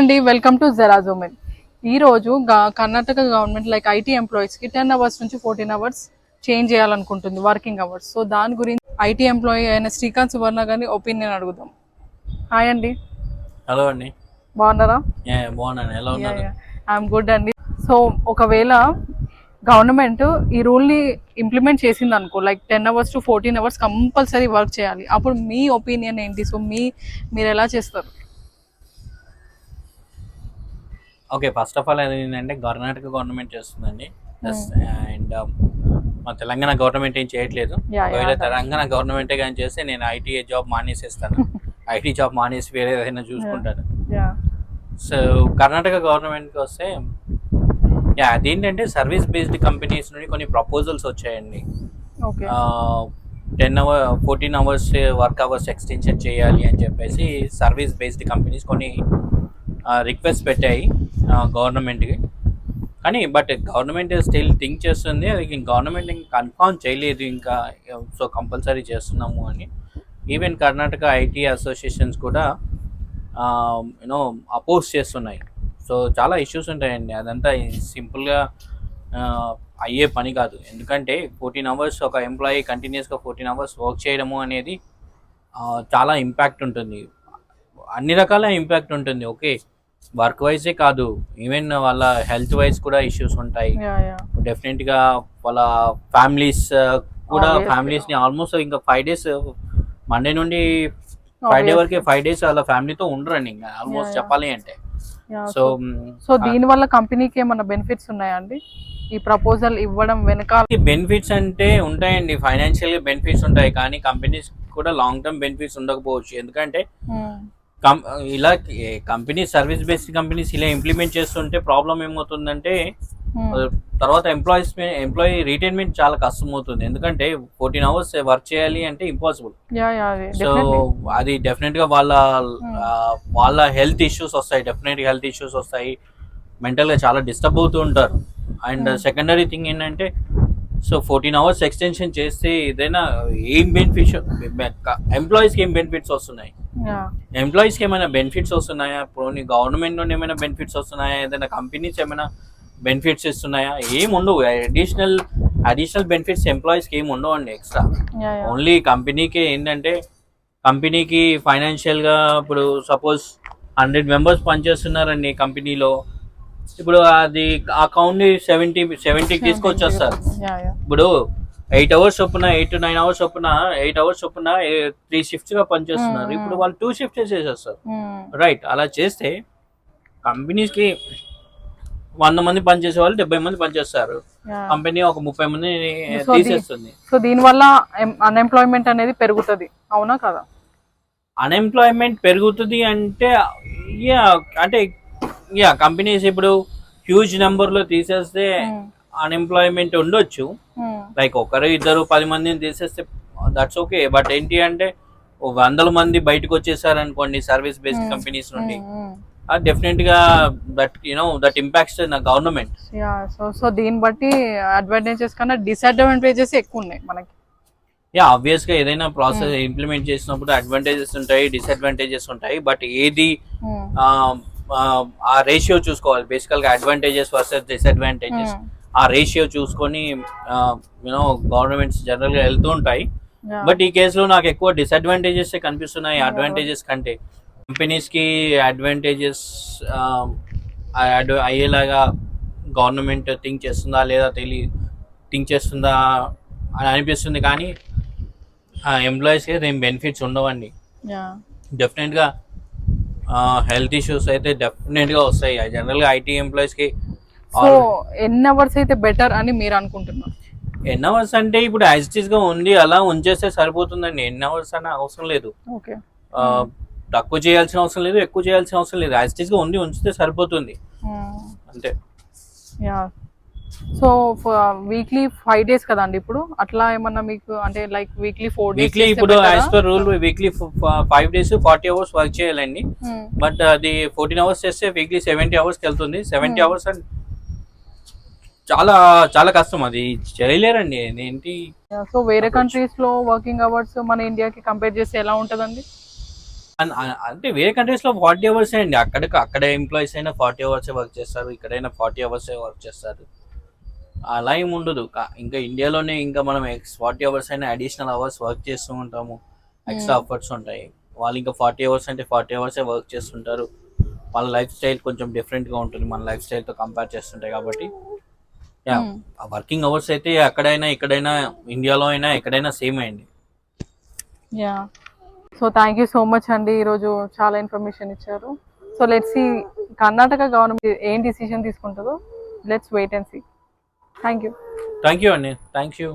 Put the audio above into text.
అండి welcome to జెరాజోమెన్ ఈ రోజు కర్ణాటక గవర్నమెంట్ లైక్ ఐటీ ఎంప్లాయీస్కి టెన్ అవర్స్ నుంచి ఫోర్టీన్ అవర్స్ చేంజ్ చేయాలనుకుంటుంది వర్కింగ్ అవర్స్ సో దాని గురించి ఐటీ ఎంప్లాయీ అయిన శ్రీకాంత్ సువర్ణ గారిని ఒపీనియన్ అడుగుదాం. హాయ్ అండి. హలో అండి. బాగున్నారా? బాగున్నాను. ఎలా ఉన్నారు? ఐఎమ్ గుడ్ అండి. సో ఒకవేళ గవర్నమెంట్ ఈ రూల్ని ఇంప్లిమెంట్ చేసింది అనుకో like ten hours to fourteen hours compulsory work చేయాలి. అప్పుడు మీ ఒపీనియన్ ఏంటి? సో మీ మీరు ఎలా చేస్తారు? ఓకే ఫస్ట్ ఆఫ్ ఆల్ అది ఏంటంటే కర్ణాటక గవర్నమెంట్ చేస్తుందండి. అండ్ మా తెలంగాణ గవర్నమెంట్ ఏం చేయట్లేదు. ఒకవేళ. తెలంగాణ గవర్నమెంటే కానీ చేస్తే నేను ఐటీ జాబ్ మానేసేస్తాను. ఐటీ జాబ్ మానేసి వేరే ఏదైనా చూసుకుంటాను. సో కర్ణాటక గవర్నమెంట్కి వస్తే యా అదేంటంటే సర్వీస్ బేస్డ్ కంపెనీస్ నుండి కొన్ని ప్రపోజల్స్ వచ్చాయండి. Ten hour fourteen hours work hours extension చేయాలి అని చెప్పేసి సర్వీస్ బేస్డ్ కంపెనీస్ కొన్ని రిక్వెస్ట్ పెట్టాయి గవర్నమెంట్కి. కానీ బట్ గవర్నమెంట్ స్టిల్ థింక్ చేస్తుంది అది గవర్నమెంట్ ఇంకా కన్ఫర్మ్ చేయలేదు ఇంకా సో కంపల్సరీ చేస్తున్నాము అని. ఈవెన్ కర్ణాటక ఐటీ అసోసియేషన్స్ కూడా యూనో అపోజ్ చేస్తున్నాయి. సో చాలా ఇష్యూస్ ఉంటాయండి. అదంతా సింపుల్గా అయ్యే పని కాదు. ఎందుకంటే ఫోర్టీన్ అవర్స్ ఒక ఎంప్లాయీ కంటిన్యూస్గా ఫోర్టీన్ అవర్స్ వర్క్ చేయడము అనేది చాలా ఇంపాక్ట్ ఉంటుంది. అన్ని రకాల ఇంపాక్ట్ ఉంటుంది. ఓకే వర్క్ వైజే కాదు. ఈవెన్ వాళ్ళ హెల్త్ వైజ్ కూడా ఇష్యూస్ ఉంటాయి. డెఫినెట్గా వాళ్ళ ఫ్యామిలీస్ కూడా. ఫ్యామిలీస్ని ఆల్మోస్ట్ ఇంకా ఫైవ్ డేస్ మండే నుండి ఫ్రైడే వరకే ఫైవ్ డేస్ వాళ్ళ ఫ్యామిలీతో ఉండరండి. ఇంకా ఆల్మోస్ట్. చెప్పాలి అంటే. సో సో దీని వల్ల కంపెనీకి ఏమైనా బెనిఫిట్స్ ఉన్నాయా అండి ఈ ప్రపోజల్ ఇవ్వడం వెనకాల బెనిఫిట్స్ అంటే ఉంటాయండి ఫైనాన్షియల్ బెనిఫిట్స్ ఉంటాయి కానీ కంపెనీస్ కూడా లాంగ్ టర్మ్ బెనిఫిట్స్ ఉండకపోవచ్చు ఎందుకంటే Hmm. ఇలా కంపెనీ సర్వీస్ బేస్డ్ కంపెనీస్ ఇలా ఇంప్లిమెంట్ చేస్తుంటే ప్రాబ్లం ఏమవుతుందంటే. తర్వాత ఎంప్లాయీస్ ఎంప్లాయీ రిటైన్మెంట్ చాలా కష్టం అవుతుంది ఎందుకంటే ఫోర్టీన్ అవర్స్ వర్క్ చేయాలి అంటే ఇంపాసిబుల్ సో. అది డెఫినెట్గా వాళ్ళ వాళ్ళ హెల్త్ ఇష్యూస్ వస్తాయి. డెఫినెట్ హెల్త్ ఇష్యూస్ వస్తాయి. మెంటల్గా చాలా డిస్టర్బ్ అవుతూ ఉంటారు. అండ్. సెకండరీ థింగ్ ఏంటంటే సో ఫోర్టీన్ అవర్స్ ఎక్స్టెన్షన్ చేస్తే ఏదైనా ఏం బెనిఫిట్స్ ఎంప్లాయీస్కి ఏం బెనిఫిట్స్ వస్తున్నాయి? ఎంప్లాయీస్కి ఏమైనా బెనిఫిట్స్ వస్తున్నాయా? ఇప్పుడు గవర్నమెంట్ నుండి ఏమైనా బెనిఫిట్స్ వస్తున్నాయా? ఏదైనా కంపెనీస్ ఏమైనా బెనిఫిట్స్ ఇస్తున్నాయా? ఏం ఉండవు. అడిషనల్ అడిషనల్ బెనిఫిట్స్ ఎంప్లాయీస్కి ఏం ఉండవు అండి ఎక్స్ట్రా ఓన్లీ కంపెనీకి ఏంటంటే కంపెనీకి ఫైనాన్షియల్గా ఇప్పుడు సపోజ్ హండ్రెడ్ మెంబర్స్ పనిచేస్తున్నారండి కంపెనీలో ఇప్పుడు అది అకౌంట్ని సెవెంటీ సెవెంటీకి తీసుకొచ్చేస్తారు. ఇప్పుడు ఎయిట్ అవర్స్ చొప్పున ఎయిట్ టు నైన్ అవర్స్ చొప్పున ఎయిట్ అవర్స్ చొప్పున త్రీ షిఫ్ట్స్గా పనిచేస్తున్నారు. Hmm. ఇప్పుడు వాళ్ళు టూ షిఫ్ట్స్ చేసేస్తారు Hmm. రైట్ అలా చేస్తే కంపెనీస్కి వంద మంది పనిచేసే వాళ్ళు డెబ్బై మంది పనిచేస్తారు కంపెనీ ఒక ముప్పై మంది తీసేస్తుంది. సో దీని వల్ల అన్ఎంప్లాయ్మెంట్ అనేది పెరుగుతుంది. అవునా కదా? అన్ఎంప్లాయ్మెంట్ పెరుగుతుంది అంటే యా అంటే యా కంపెనీస్ ఇప్పుడు హ్యూజ్ నెంబర్లో తీసేస్తే Hmm. అన్ఎంప్లాయ్మెంట్ ఉండొచ్చు. లైక్ ఒకరు ఇద్దరు పది మందిని తీసేస్తే దట్స్ ఓకే బట్ ఏంటి అంటే వందల మంది బయటకు వచ్చేసారు అనుకోండి సర్వీస్ బేస్డ్. కంపెనీస్ నుండి డెఫినెట్గా that you know that impacts నా గవర్నమెంట్ యా సో సో దీన్ని బట్టి అడ్వాంటేజెస్ కన్నా డిసడ్వాంటేజెస్ ఎక్కువ ఉన్నాయి మనకి. యా ఆబ్వియస్గా ఏదైనా ప్రాసెస్ ఇంప్లిమెంట్ చేసినప్పుడు అడ్వాంటేజెస్ ఉంటాయి డిసడ్వాంటేజెస్ ఉంటాయి బట్ ఏది Hmm. ఆ, రేషియో చూసుకోవాలి. బేసికల్గా అడ్వాంటేజెస్ వర్సెస్ డిసడ్వాంటేజెస్ Hmm. ఆ రేషియో చూసుకొని యూనో గవర్నమెంట్స్ జనరల్గా వెళ్తూ ఉంటాయి. బట్ ఈ కేసులో నాకు ఎక్కువ డిసడ్వాంటేజెస్ కనిపిస్తున్నాయి అడ్వాంటేజెస్ కంటే. కంపెనీస్కి అడ్వాంటేజెస్ అయ్యేలాగా గవర్నమెంట్ థింక్ చేస్తుందా లేదా తెలియ థింక్ చేస్తుందా అని అనిపిస్తుంది కానీ ఎంప్లాయీస్కి ఏం బెనిఫిట్స్ ఉండవండి. డెఫినెట్గా హెల్త్ ఇష్యూస్ అయితే డెఫినెట్గా వస్తాయి. జనరల్గా ఐటీ ఎంప్లాయీస్కి సో ఎన్ని అవర్స్ అయితే బెటర్ అని మీరు అనుకుంటున్నారు? ఎన్ అవర్స్ అంటే ఇప్పుడు యాజ్ ఇట్గా ఉంది అలా ఉంచేస్తే సరిపోతుందండి. ఎన్ అవర్స్ అనే అవసరం లేదు. ఓకే. తక్కువ చేయాల్సిన అవసరం లేదు ఎక్కువ చేయాల్సిన అవసరం లేదు. యాజ్గా ఉండి ఉంచితే సరిపోతుంది. అంతే. Yeah so weekly five days కదండి ఇప్పుడు? అట్లా ఏమన్నా మీకు అంటే like weekly four days weekly ఇప్పుడు as per rule weekly five days forty hours work చేయాలండి. Hmm. బట్ అది ఫోర్టీన్ అవర్స్ చేస్తే వీక్లీ సెవెంటీ అవర్స్కి వెళ్తుంది సెవెంటీ. అవర్స్ అండ్ చాలా చాలా కష్టం అది. చేయలేరండి. ఏంటి? సో వేరే కంట్రీస్లో వర్కింగ్ అవర్స్ మన ఇండియాకి కంపేర్ చేస్తే ఎలా ఉంటదండి? అంటే వేరే కంట్రీస్లో ఫార్టీ అవర్స్ అండి. అక్కడ అక్కడ ఎంప్లాయీస్ అయినా ఫార్టీ అవర్స్ వర్క్ చేస్తారు. ఇక్కడైనా ఫార్టీ అవర్స్ వర్క్ చేస్తారు. అలా ఏమి ఉండదు. ఇంకా ఇండియాలోనే ఇంకా మనం ఫార్టీ అవర్స్ అయినా అడిషనల్ అవర్స్ వర్క్ చేస్తూ ఉంటాము. Extra Hmm. అవర్స్ ఉంటాయి. వాళ్ళు ఇంకా ఫార్టీ అవర్స్ అంటే ఫార్టీ అవర్సే వర్క్ చేస్తుంటారు. వాళ్ళ లైఫ్ స్టైల్ కొంచెం different గా ఉంటుంది. మన లైఫ్ స్టైల్తో కంపేర్ చేస్తుంటాయి కాబట్టి. Yeah Hmm. వర్కింగ్ అవర్స్ అయితే అక్కడైనా ఇక్కడైనా ఇండియాలో అయినా ఎక్కడైనా same yeah so thank you so much అండి. ఈరోజు చాలా ఇన్ఫర్మేషన్ ఇచ్చారు. So let's see Karnataka government ఏం డిసిషన్ తీసుకుంటుందో. Let's wait and see thank you thank you అండి థ్యాంక్ యూ